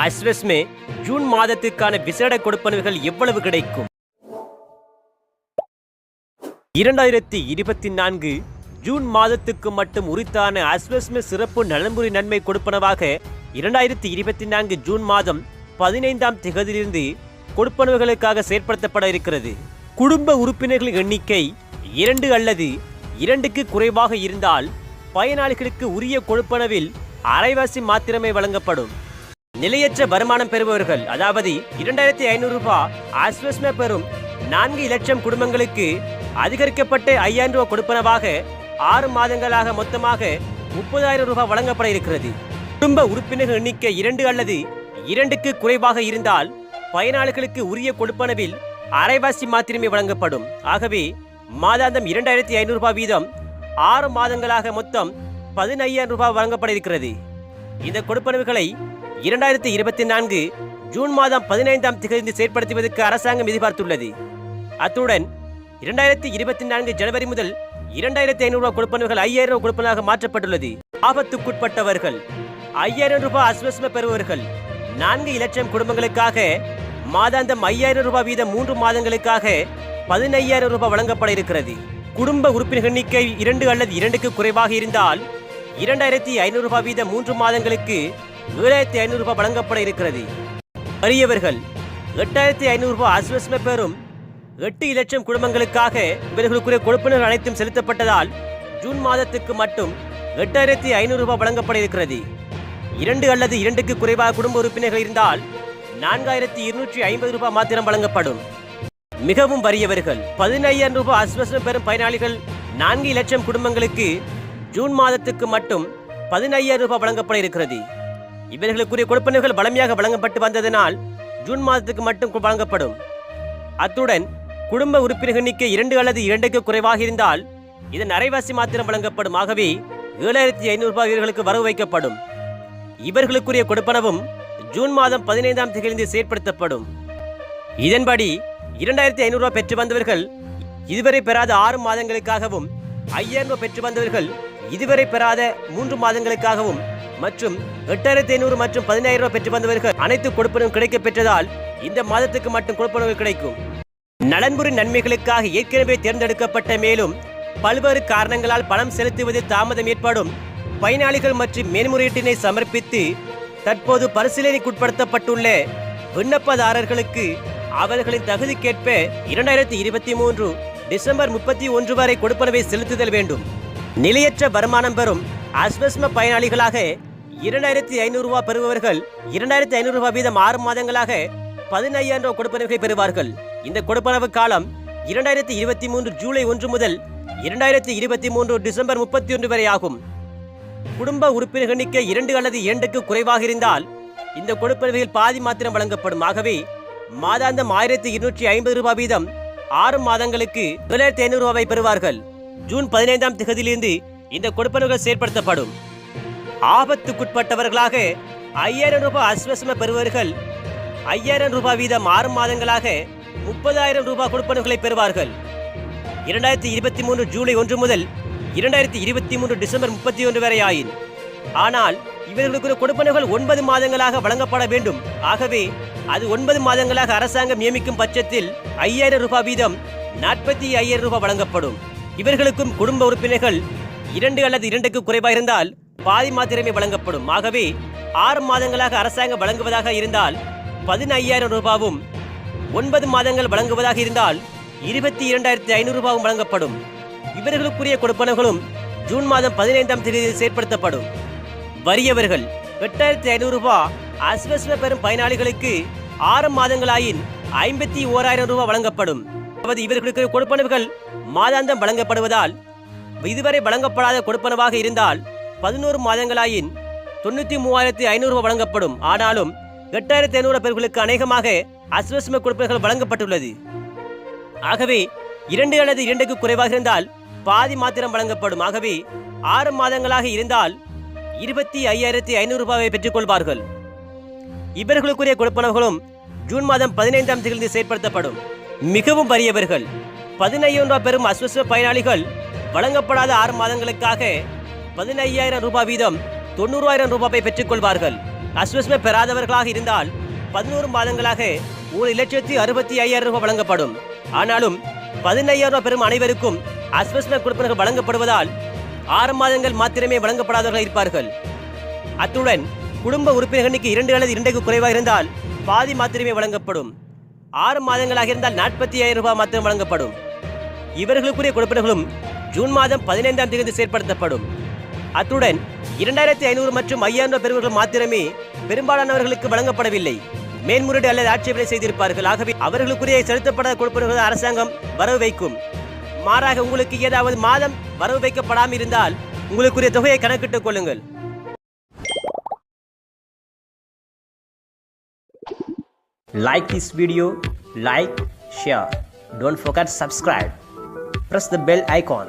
அஸ்வஸ்மே June மாதத்துக்கான விசேட கொடுப்பனவுகள் எவ்வளவு கிடைக்கும்? இரண்டாயிரத்தி இருபத்தி நான்கு ஜூன் மாதத்துக்கு மட்டும் உரித்தான அஸ்வஸ்மே சிறப்பு நலன்புரி நன்மை கொடுப்பனவாக இரண்டாயிரத்தி இருபத்தி நான்கு ஜூன் மாதம் பதினைந்தாம் திகதியிலிருந்து கொடுப்பனவுகளுக்காக செயற்படுத்தப்பட இருக்கிறது. குடும்ப உறுப்பினர்களின் எண்ணிக்கை இரண்டு அல்லது இரண்டுக்கு குறைவாக இருந்தால் பயனாளிகளுக்கு உரிய கொடுப்பனவில் அரைவாசி மாத்திரமே வழங்கப்படும். நிலையற்ற வருமானம் பெறுபவர்கள் அதாவது இரண்டாயிரத்தி ஐநூறு ரூபாய் ஆஸ்வஸ்மே பெறும் நான்கு லட்சம் குடும்பங்களுக்கு அதிகரிக்கப்பட்ட ஐயாயிரம் ரூபாய் கொடுப்பனவாக ஆறு மாதங்களாக மொத்தமாக முப்பதாயிரம் ரூபாய் வழங்கப்பட இருக்கிறது. குடும்ப உறுப்பினர்கள் எண்ணிக்கை இரண்டு அல்லது இரண்டுக்கு குறைவாக இருந்தால் பயனாளிகளுக்கு உரிய கொடுப்பனவில் அரைவாசி மாத்திரமே வழங்கப்படும். ஆகவே மாதாந்தம் இரண்டாயிரத்தி ஐநூறு ரூபாய் வீதம் ஆறு மாதங்களாக மொத்தம் பதினையாயிரம் ரூபாய் வழங்கப்பட இருக்கிறது. இந்த கொடுப்பனவுகளை இரண்டாயிரத்தி இருபத்தி நான்கு ஜூன் மாதம் பதினைந்தாம் திகதி செயற்படுத்துவதற்கு அரசாங்கம் எதிர்பார்த்துள்ளது. அத்துடன் இரண்டாயிரத்தி இருபத்தி நான்கு ஜனவரி முதல் இரண்டாயிரத்தி ஐநூறு ரூபாய் கொடுப்பனர்கள் ஐயாயிரம் ரூபாய் கொடுப்பனாக மாற்றப்பட்டுள்ளது. ஆபத்துக்குட்பட்டவர்கள் ஐயாயிரம் ரூபாய் அஸ்வஸ்ம பெறுபவர்கள் நான்கு இலட்சம் குடும்பங்களுக்காக மாதாந்தம் ஐயாயிரம் ரூபாய் வீதம் மூன்று மாதங்களுக்காக பதினையாயிரம் ரூபாய் வழங்கப்பட இருக்கிறது. குடும்ப உறுப்பினர் எண்ணிக்கை இரண்டு அல்லது இரண்டுக்கு குறைவாக இருந்தால் இரண்டாயிரத்தி ஐநூறு ரூபாய் வீதம் மூன்று மாதங்களுக்கு ஏழாயிரத்தி ஐநூறு ரூபாய் வழங்கப்பட இருக்கிறது. அரியவர்கள் எட்டாயிரத்தி ஐநூறு ரூபாய் அஸ்வஸ்ம பெறும் எட்டு லட்சம் குடும்பங்களுக்காக இவர்களுக்குரிய கொடுப்பினர் அனைத்தும் செலுத்தப்பட்டதால் ஜூன் மாதத்துக்கு மட்டும் எட்டாயிரத்தி ஐநூறு ரூபாய் வழங்கப்பட இருக்கிறது. இரண்டு அல்லது இரண்டுக்கு குறைவாக குடும்ப உறுப்பினர்கள் இருந்தால் நான்காயிரத்தி இருநூற்றி ஐம்பது ரூபாய் மாத்திரம் வழங்கப்படும். மிகவும் வறியவர்கள் பதினையாயிரம் ரூபாய் அஸ்வசம் பெறும் பயனாளிகள் நான்கு லட்சம் குடும்பங்களுக்கு ஜூன் மாதத்துக்கு மட்டும் பதினையாயிரம் ரூபாய் வழங்கப்பட இருக்கிறது. இவர்களுக்குரிய கொடுப்பனவுகள் வளமையாக வழங்கப்பட்டு வந்ததனால் ஜூன் மாதத்துக்கு மட்டும் வழங்கப்படும். அத்துடன் குடும்ப உறுப்பினர் எண்ணிக்கை இரண்டு அல்லது இரண்டுக்கு குறைவாக இருந்தால் இதன் அரைவாசி மாத்திரம் வழங்கப்படும். ஆகவே ஏழாயிரத்தி ஐநூறு ரூபாய் இவர்களுக்கு வரவு வைக்கப்படும். இவர்களுக்குரிய கொடுப்பனவும் ஜூன் மாதம் பதினைந்தாம் தேதி செயற்படுத்தப்படும். இதன்படி இரண்டாயிரத்தி ஐநூறு ரூபாய் பெற்று வந்தவர்கள் இதுவரை பெறாத ஆறு மாதங்களுக்காகவும் ஐயாயிரம் ரூபாய் பெற்று வந்தவர்கள் இதுவரை பெறாத மூன்று மாதங்களுக்காகவும் மற்றும் எட்டாயிரத்தி ஐநூறு மற்றும் பதினாயிரம் ரூபாய் பெற்று வந்தவர்கள் அனைத்து கொடுப்பனவும் கிடைக்க பெற்றதால் இந்த மாதத்துக்கு மட்டும் கொடுப்பனவு கிடைக்கும். நலன்புரி நன்மைகளுக்காக ஏற்கனவே தேர்ந்தெடுக்கப்பட்ட மேலும் பல்வேறு காரணங்களால் பணம் செலுத்துவதில் தாமதம் ஏற்படும். பயனாளிகள் மற்றும் மேன்முறையீட்டினை சமர்ப்பித்து தற்போது பரிசீலனைக்குட்படுத்தப்பட்டுள்ள விண்ணப்பதாரர்களுக்கு அவர்களின் தகுதிக்கேற்ப இரண்டாயிரத்தி இருபத்தி மூன்று டிசம்பர் முப்பத்தி ஒன்று வரை கொடுப்பனவை செலுத்துதல் வேண்டும். நிலையற்ற வருமானம் பெறும் அஸ்வஸ்ம பயனாளிகளாக இரண்டாயிரத்தி ஐநூறு ரூபாய் பெறுபவர்கள் இரண்டாயிரத்தி ஐநூறு ரூபாய் வீதம் ஆறு மாதங்களாக பதினையாயிரம் ரூபாய் கொடுப்பனவை பெறுவார்கள். இந்த கொடுப்பனவு காலம் இரண்டாயிரத்தி இருபத்தி மூன்று ஜூலை ஒன்று முதல் இரண்டாயிரத்தி இருபத்தி மூன்று டிசம்பர் முப்பத்தி ஒன்று வரை ஆகும். குடும்ப உறுப்பினர் எண்ணிக்கை இரண்டு அல்லது இரண்டுக்கு குறைவாக இருந்தால் இந்த கொடுப்பனவையில் பாதி மாத்திரம் வழங்கப்படும். ஆகவே மாதாந்தம் ஆயிரத்தி இருநூற்றி ஐம்பது ரூபாய் வீதம் ஆறு மாதங்களுக்கு தொள்ளாயிரத்தி ஐநூறு ரூபாய் பெறுவார்கள். ஜூன் பதினைந்தாம் திகதியிலிருந்து இந்த கொடுப்பனவுகள் செயற்படுத்தப்படும். ஆபத்துக்குட்பட்டவர்களாக ஐயாயிரம் ரூபாய் அஸ்வசம பெறுவர்கள் ஐயாயிரம் ரூபாய் வீதம் ஆறு மாதங்களாக முப்பதாயிரம் ரூபாய் கொடுப்பனவுகளை பெறுவார்கள். இரண்டாயிரத்தி இருபத்தி மூன்று ஜூலை ஒன்று முதல் இரண்டாயிரத்தி இருபத்தி மூன்று டிசம்பர் முப்பத்தி ஒன்று வரை ஆயின். ஆனால் இவர்களுக்கு கொடுப்பனவுகள் ஒன்பது மாதங்களாக வழங்கப்பட வேண்டும். ஆகவே அது ஒன்பது மாதங்களாக அரசாங்கம் நியமிக்கும் பட்சத்தில் ஐயாயிரம் ரூபாய் வீதம் நாற்பத்தி ஐயாயிரம் ரூபாய் வழங்கப்படும். இவர்களுக்கும் குடும்ப உறுப்பினர்கள் இரண்டு அல்லது இரண்டுக்கு குறைவாக இருந்தால் பாதி மாத்திரமே வழங்கப்படும். ஆகவே ஆறு மாதங்களாக அரசாங்கம் வழங்குவதாக இருந்தால் பதினையாயிரம் ரூபாவும் ஒன்பது மாதங்கள் வழங்குவதாக இருந்தால் இருபத்தி இரண்டாயிரத்தி ஐநூறு ரூபாவும் வழங்கப்படும். இவர்களுக்குரிய கொடுப்பனவுகளும் ஜூன் மாதம் பதினைந்தாம் தேதி செயற்படுத்தப்படும். வறியவர்கள் எட்டாயிரத்தி ஐநூறு ரூபாய் அஸ்வஸ்வ பெறும் பயனாளிகளுக்கு ஆறு மாதங்களாயின் ஐம்பத்தி ஓராயிரம் ரூபாய் வழங்கப்படும். அதாவது இவர்களுக்கு கொடுப்பனவுகள் மாதாந்தம் வழங்கப்படுவதால் இதுவரை வழங்கப்படாத கொடுப்பனவாக இருந்தால் பதினோரு மாதங்களாயின் தொண்ணூற்றி மூவாயிரத்தி ஐநூறு ரூபாய் வழங்கப்படும். ஆனாலும் எட்டாயிரத்தி ஐநூறு பேர்களுக்கு அநேகமாக அஸ்வஸ்ம கொடுப்பனர்கள் வழங்கப்பட்டுள்ளது. ஆகவே இரண்டு அல்லது இரண்டுக்கு குறைவாக இருந்தால் பாதி மாத்திரம் வழங்கப்படும். ஆகவே ஆறு மாதங்களாக இருந்தால் இருபத்தி ஐயாயிரத்தி ஐநூறு ரூபாயை பெற்றுக்கொள்வார்கள் இவர்களுக்குரிய கொடுப்பனவுகளும் ஜூன் மாதம் பதினைந்தாம் தேதி செயற்படுத்தப்படும். மிகவும் வறியவர்கள். பதினைந்து ரூபாய் பெறும் அஸ்வஸ்வ பயனாளிகள் வழங்கப்படாத ஆறு மாதங்களுக்காக பதினையாயிரம் ரூபாய் வீதம் தொண்ணூறாயிரம் ரூபாயை பெற்றுக்கொள்வார்கள். அஸ்வஸ்ம பெறாதவர்களாக இருந்தால் பதினோரு மாதங்களாக ஒரு லட்சத்தி அறுபத்தி ஐயாயிரம் ரூபாய் வழங்கப்படும். ஆனாலும் பதினையாயிரம் ரூபாய் பெறும் அனைவருக்கும் அஸ்வஸ்ம கொடுப்பனர்கள் வழங்கப்படுவதால் ஆறு மாதங்கள் மாத்திரமே வழங்கப்படாதவர்கள் இருப்பார்கள். அத்துடன் குடும்ப உறுப்பினர்களுக்கு இரண்டு அல்லது இரண்டுக்கு குறைவாக இருந்தால் பாதி மாத்திரமே வழங்கப்படும். ஆறு மாதங்களாக இருந்தால் நாற்பத்தி ஐயாயிரம் ரூபாய் மாத்திரம் வழங்கப்படும். இவர்களுக்குரிய கொடுப்பனர்களும் ஜூன் மாதம் பதினைந்தாம் தேதி செயற்படுத்தப்படும். அத்துடன் இரண்டாயிரத்தி ஐநூறு மற்றும் ஐயாயிரம் ரூபாய் பெறுவர்கள் மாத்திரமே பெரும்பாலானவர்களுக்கு வழங்கப்படவில்லை. மேன்முறையீடு அல்லது ஆட்சேபனை செய்திருப்பார்கள். ஆகவே அவர்களுக்குரிய செலுத்தப்படாத கொடுப்பவர்கள் அரசாங்கம் வரவு வைக்கும். மாறாக உங்களுக்கு ஏதாவது மாதம் வரவு வைக்கப்படாமல் இருந்தால் உங்களுக்குரிய தொகையை கணக்கிட்டுக் கொள்ளுங்கள். Like this video like share. Don't forget subscribe. Press the bell icon.